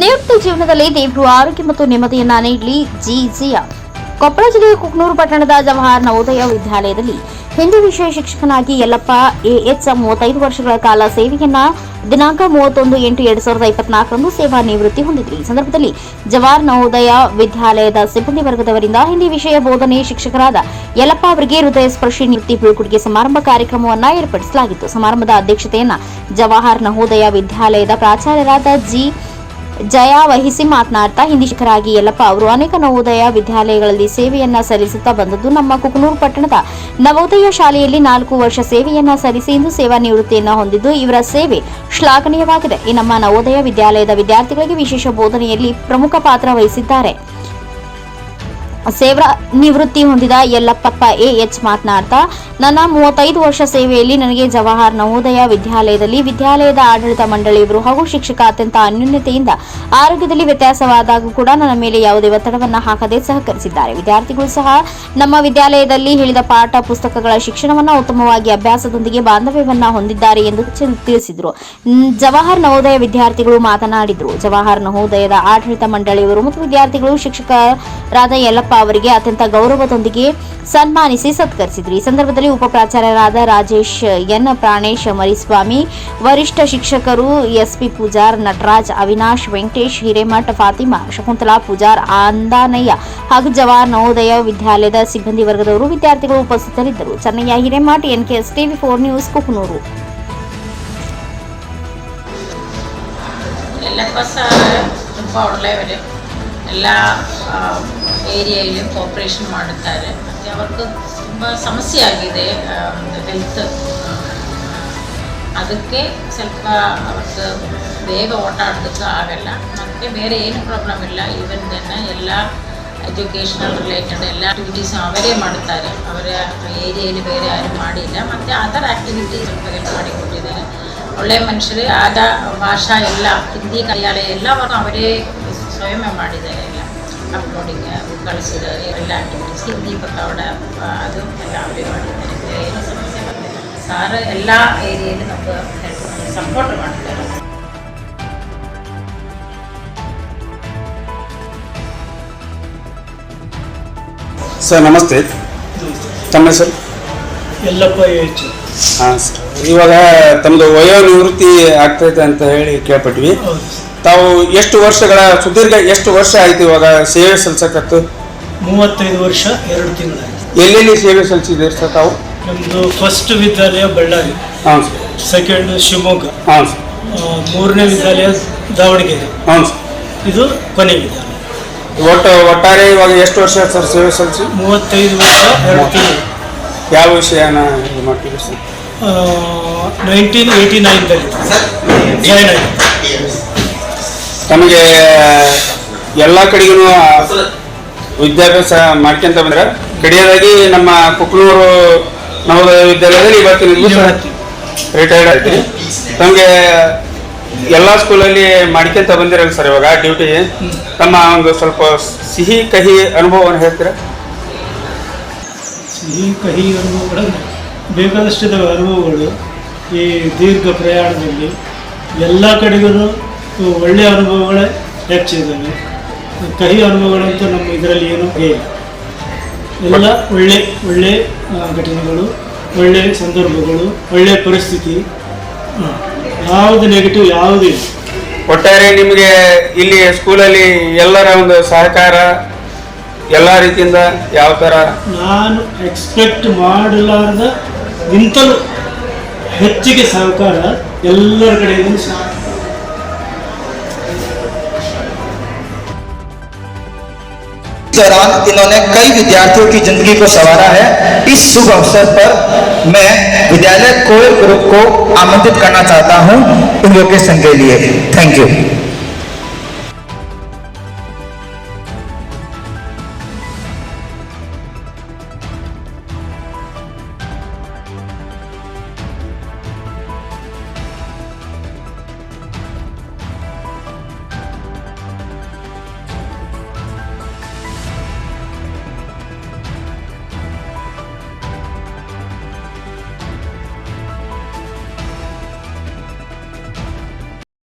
ನಿಯುಕ್ತ ಜೀವನದಲ್ಲಿ ದೇವರು ಆರೋಗ್ಯ ಮತ್ತು ನೆಮ್ಮದಿಯನ್ನ ನೀಡಲಿ ಜಿ ಜಿಯ ಕೊಪ್ಪಳ ಜಿಲ್ಲೆಯ ಕುಕ್ನೂರು ಪಟ್ಟಣದ ಜವಾಹರ್ ನವೋದಯ ವಿದ್ಯಾಲಯದಲ್ಲಿ ಹಿಂದಿ ವಿಷಯ ಶಿಕ್ಷಕನಾಗಿ ಯಲ್ಲಪ್ಪ ಎಎಚ್ ಮೂವತ್ತೈದು ವರ್ಷಗಳ ಕಾಲ ಸೇವೆಯನ್ನ ದಿನಾಂಕ ಮೂವತ್ತೊಂದು ಎಂಟು ಎರಡ್ ಸಾವಿರದ ಇಪ್ಪತ್ನಾಲ್ಕರಂದು ಸೇವಾ ನಿವೃತ್ತಿ ಹೊಂದಿದ್ರು. ಈ ಸಂದರ್ಭದಲ್ಲಿ ಜವಾಹರ್ ನವೋದಯ ವಿದ್ಯಾಲಯದ ಸಿಬ್ಬಂದಿ ವರ್ಗದವರಿಂದ ಹಿಂದಿ ವಿಷಯ ಬೋಧನೆ ಶಿಕ್ಷಕರಾದ ಯಲ್ಲಪ್ಪ ಅವರಿಗೆ ಹೃದಯ ಸ್ಪರ್ಶಿ ನಿವೃತ್ತಿ ಬೀಳ್ಕೊಡುಗೆ ಸಮಾರಂಭ ಕಾರ್ಯಕ್ರಮವನ್ನು ಏರ್ಪಡಿಸಲಾಗಿತ್ತು. ಸಮಾರಂಭದ ಅಧ್ಯಕ್ಷತೆಯನ್ನ ಜವಾಹರ್ ನವೋದಯ ವಿದ್ಯಾಲಯದ ಪ್ರಾಚಾರ್ಯರಾದ ಜಿ ಜಯ ವಹಿಸಿ ಮಾತನಾಡ್ತಾ ಹಿಂದಿ ಶಿಖರಾಗಿ ಯಲ್ಲಪ್ಪ ಅವರು ಅನೇಕ ನವೋದಯ ವಿದ್ಯಾಲಯಗಳಲ್ಲಿ ಸೇವೆಯನ್ನ ಸಲ್ಲಿಸುತ್ತಾ ಬಂದದ್ದು ನಮ್ಮ ಕುಕನೂರು ಪಟ್ಟಣದ ನವೋದಯ ಶಾಲೆಯಲ್ಲಿ ನಾಲ್ಕು ವರ್ಷ ಸೇವೆಯನ್ನ ಸಲ್ಲಿಸಿ ಇಂದು ಸೇವಾ ನಿವೃತ್ತಿಯನ್ನ ಹೊಂದಿದ್ದು ಇವರ ಸೇವೆ ಶ್ಲಾಘನೀಯವಾಗಿದೆ. ಈ ನಮ್ಮ ನವೋದಯ ವಿದ್ಯಾಲಯದ ವಿದ್ಯಾರ್ಥಿಗಳಿಗೆ ವಿಶೇಷ ಬೋಧನೆಯಲ್ಲಿ ಪ್ರಮುಖ ಪಾತ್ರ ವಹಿಸಿದ್ದಾರೆ. ಸೇವಾ ನಿವೃತ್ತಿ ಹೊಂದಿದ ಯಲ್ಲಪ್ಪಪ್ಪ ಎ ಎಚ್ ಮಾತನಾಡ್ತಾ, ನನ್ನ ಮೂವತ್ತೈದು ವರ್ಷ ಸೇವೆಯಲ್ಲಿ ನನಗೆ ಜವಾಹರ್ ನವೋದಯ ವಿದ್ಯಾಲಯದಲ್ಲಿ ವಿದ್ಯಾಲಯದ ಆಡಳಿತ ಮಂಡಳಿಯವರು ಹಾಗೂ ಶಿಕ್ಷಕ ಅತ್ಯಂತ ಅನ್ಯೂನ್ಯತೆಯಿಂದ ಆರೋಗ್ಯದಲ್ಲಿ ವ್ಯತ್ಯಾಸವಾದಾಗ ಕೂಡ ನನ್ನ ಮೇಲೆ ಯಾವುದೇ ಒತ್ತಡವನ್ನು ಹಾಕದೆ ಸಹಕರಿಸಿದ್ದಾರೆ. ವಿದ್ಯಾರ್ಥಿಗಳು ಸಹ ನಮ್ಮ ವಿದ್ಯಾಲಯದಲ್ಲಿ ಹೇಳಿದ ಪಾಠ, ಪುಸ್ತಕಗಳ ಶಿಕ್ಷಣವನ್ನು ಉತ್ತಮವಾಗಿ ಅಭ್ಯಾಸದೊಂದಿಗೆ ಬಾಂಧವ್ಯವನ್ನು ಹೊಂದಿದ್ದಾರೆ ಎಂದು ತಿಳಿಸಿದರು. ಜವಾಹರ್ ನವೋದಯ ವಿದ್ಯಾರ್ಥಿಗಳು ಮಾತನಾಡಿದರು. ಜವಾಹರ್ ನವೋದಯದ ಆಡಳಿತ ಮಂಡಳಿಯವರು ಮತ್ತು ವಿದ್ಯಾರ್ಥಿಗಳು ಶಿಕ್ಷಕರಾದ ಯಲ್ಲಪ್ಪ ಅವರಿಗೆ ಅತ್ಯಂತ ಗೌರವದೊಂದಿಗೆ ಸನ್ಮಾನಿಸಿ ಸತ್ಕರಿಸಿದರು. ಈ ಸಂದರ್ಭದಲ್ಲಿ ಉಪ ಪ್ರಾಚಾರ್ಯರಾದ ರಾಜೇಶ್ ಎನ್, ಪ್ರಾಣೇಶ್ ಮರಿಸ್ವಾಮಿ, ವರಿಷ್ಠ ಶಿಕ್ಷಕರು ಎಸ್ಪಿ ಪೂಜಾರ್, ನಟರಾಜ್, ಅವಿನಾಶ್, ವೆಂಕಟೇಶ್, ಹಿರೇಮಠ್, ಫಾತಿಮಾ, ಶಕುಂತಲಾ, ಪೂಜಾರ್, ಆಂದಾನಯ್ಯ ಹಾಗೂ ಜವಾಹರ್ ನವೋದಯ ವಿದ್ಯಾಲಯದ ಸಿಬ್ಬಂದಿ ವರ್ಗದವರು ವಿದ್ಯಾರ್ಥಿಗಳು ಉಪಸ್ಥಿತರಿದ್ದರು. Channayya, Hiremath, NKS TV four news Kukanur. Yallappa ಏರಿಯಾಯಲ್ಲಿ cooperation ಮಾಡುತ್ತಾರೆ ಮತ್ತು ಅವ್ರದ್ದು ತುಂಬ ಸಮಸ್ಯೆ ಆಗಿದೆ ಒಂದು ಹೆಲ್ತ್ ಅದಕ್ಕೆ ಸ್ವಲ್ಪ ಅವ್ರದ್ದು ಬೇಗ ಓಟಾಡೋದಕ್ಕೆ ಆಗಲ್ಲ. ಮತ್ತು ಬೇರೆ ಏನು ಪ್ರಾಬ್ಲಮ್ ಇಲ್ಲ. ಈವನ್ ದೆನ್ನ ಎಲ್ಲ ಎಜುಕೇಷನಲ್ ರಿಲೇಟೆಡ್ ಎಲ್ಲ ಆ್ಯಕ್ಟಿವಿಟೀಸ್ ಅವರೇ ಮಾಡುತ್ತಾರೆ. ಅವರ ಏರಿಯಲ್ಲಿ ಬೇರೆ ಯಾರು ಮಾಡಿಲ್ಲ. ಮತ್ತು ಆ ಥರ ಆ್ಯಕ್ಟಿವಿಟೀಸ್ ಹೆಲ್ಪ್ ಮಾಡಿಕೊಟ್ಟಿದ್ದಾರೆ. ಒಳ್ಳೆಯ ಮನುಷ್ಯರೇ ಆದ ಭಾಷಾ ಎಲ್ಲ, ಹಿಂದಿ ಕೈಯಾಲೆ ಎಲ್ಲವನ್ನು ಅವರೇ ಸ್ವಯಂ ಮಾಡಿದ್ದಾರೆ ಎಲ್ಲ ಅಪ್ಲೋಡಿಂಗ್ ಕಳಿಸಿದ್ದಾರೆ ಎಲ್ಲ ಆ್ಯಕ್ಟಿವಿಟೀಸ್ ಹಿಂದಿ ಪಕ್ಕವಡ ಅದು ಎಲ್ಲ ಅವರೇ ಮಾಡಿದ್ದಾರೆ ಬೇರೆ ಏನು ಸಮಸ್ಯೆ ಬಂದಿಲ್ಲ ಸಾರ್ ಎಲ್ಲ ಏರಿಯಲ್ಲಿ ನಮ್ಗೆ ಹೆಲ್ಪ್ ಸಪೋರ್ಟ್ ಮಾಡ್ತಾರೆ ಸರ್ ನಮಸ್ತೆ ತಮ್ಮ ಹೆಸರು ಎಲ್ಲಪ್ಪ ಹೆಚ್ಚು ಹಾಂ ಸರ್ ಇವಾಗ ತಮ್ಮದು ವಯೋ ನಿವೃತ್ತಿ ಆಗ್ತೈತೆ ಅಂತ ಹೇಳಿ ಕೇಳ್ಪಟ್ವಿ. ಹೌದು ತಾವು ಎಷ್ಟು ವರ್ಷಗಳ ಸುದೀರ್ಘ ಎಷ್ಟು ವರ್ಷ ಆಯ್ತು ಇವಾಗ ಸೇವೆ ಸಲ್ಲಿಸಕತ್ತು ಮೂವತ್ತೈದು ವರ್ಷ ಎರಡು ತಿಂಗಳಾಯ್ತು. ಎಲ್ಲೆಲ್ಲಿ ಸೇವೆ ಸಲ್ಲಿಸಿದ್ದೀರಿ ಸರ್ ತಾವು? ನಮ್ಮದು ಫಸ್ಟ್ ವಿದ್ಯಾಲಯ ಬಳ್ಳಾರಿ ಹಾಂ ಸರ್. ಸೆಕೆಂಡ್ ಶಿವಮೊಗ್ಗ ಹಾಂ ಸರ್. ಮೂರನೇ ವಿದ್ಯಾಲಯ ದಾವಣಗೆರೆ. ಹಾಂ ಸರ್. ಇದು ಕೊನೆ ವಿದ್ಯಾಲಯ. ಒಟ್ಟು ಒಟ್ಟಾರೆ ಇವಾಗ ಎಷ್ಟು ವರ್ಷ ಸರ್ ಸೇವೆ ಸಲ್ಲಿಸಿ ಮೂವತ್ತೈದು ವರ್ಷ ಎರಡು ತಿಂಗಳು. ಯಾವ ವಿಷಯನ ಇದು ಮಾಡ್ತೀವಿ ಸರ್? ನೈನ್ಟೀನ್ ಏಯ್ಟಿ ನೈನ್ದಲ್ಲಿ ಜಾಯ್ನ್ ಆಗಿದೆ ತಮಗೆ ಎಲ್ಲ ಕಡೆಗೂ ವಿದ್ಯಾಭ್ಯಾಸ ಮಾಡ್ಕೊಂತ ಬಂದ್ರೆ ಕಡೆಯದಾಗಿ ನಮ್ಮ ಕುಕ್ನೂರು ನವೋದಯ ವಿದ್ಯಾಲಯದಲ್ಲಿ ಇವತ್ತಿನ ರಿಟೈರ್ಡ್ ಆಯ್ತು ತಮಗೆ ಎಲ್ಲ ಸ್ಕೂಲಲ್ಲಿ ಮಾಡ್ಕೊಂತ ಬಂದಿರಲ್ಲ ಸರ್ ಇವಾಗ ಡ್ಯೂಟಿ ತಮ್ಮ ಒಂದು ಸ್ವಲ್ಪ ಸಿಹಿ ಕಹಿ ಅನುಭವವನ್ನು ಹೇಳ್ತೀರಾ? ಸಿಹಿ ಕಹಿ ಅನುಭವಗಳು ಬೇಕಾದಷ್ಟಿದ್ದಾವೆ ಅನುಭವಗಳು. ಈ ದೀರ್ಘ ಪ್ರಯಾಣದಲ್ಲಿ ಎಲ್ಲ ಕಡೆಗೂ ಒಳ್ಳೆಯ ಅನುಭವಗಳೇ ಹೆಚ್ಚಿದ್ದಾವೆ ಕಹಿ ಅನುಭವಗಳಂತೂ ನಮ್ಮ ಇದರಲ್ಲಿ ಏನೂ ಇಲ್ಲ. ಎಲ್ಲ ಒಳ್ಳೆ ಒಳ್ಳೆ ಘಟನೆಗಳು ಒಳ್ಳೆ ಸಂದರ್ಭಗಳು ಒಳ್ಳೆ ಪರಿಸ್ಥಿತಿ. ಯಾವುದು ನೆಗೆಟಿವ್ ಯಾವುದೂ ಇಲ್ಲ. ಒಟ್ಟಾರೆ ನಿಮಗೆ ಇಲ್ಲಿ ಸ್ಕೂಲಲ್ಲಿ ಎಲ್ಲರ ಒಂದು ಸಹಕಾರ ಎಲ್ಲ ರೀತಿಯಿಂದ ಯಾವ ಥರ ನಾನು ಎಕ್ಸ್ಪೆಕ್ಟ್ ಮಾಡಲಾರ್ದ ಇಂತಲೂ ಹೆಚ್ಚಿಗೆ ಸಹಕಾರ ಎಲ್ಲರ ಕಡೆಯಿಂದ दौरान इन्होंने कई विद्यार्थियों की ज़िंदगी को संवारा है। इस शुभ अवसर पर मैं विद्यालय कोयर ग्रुप को आमंत्रित करना चाहता हूँ। लोगों के लिए। Thank you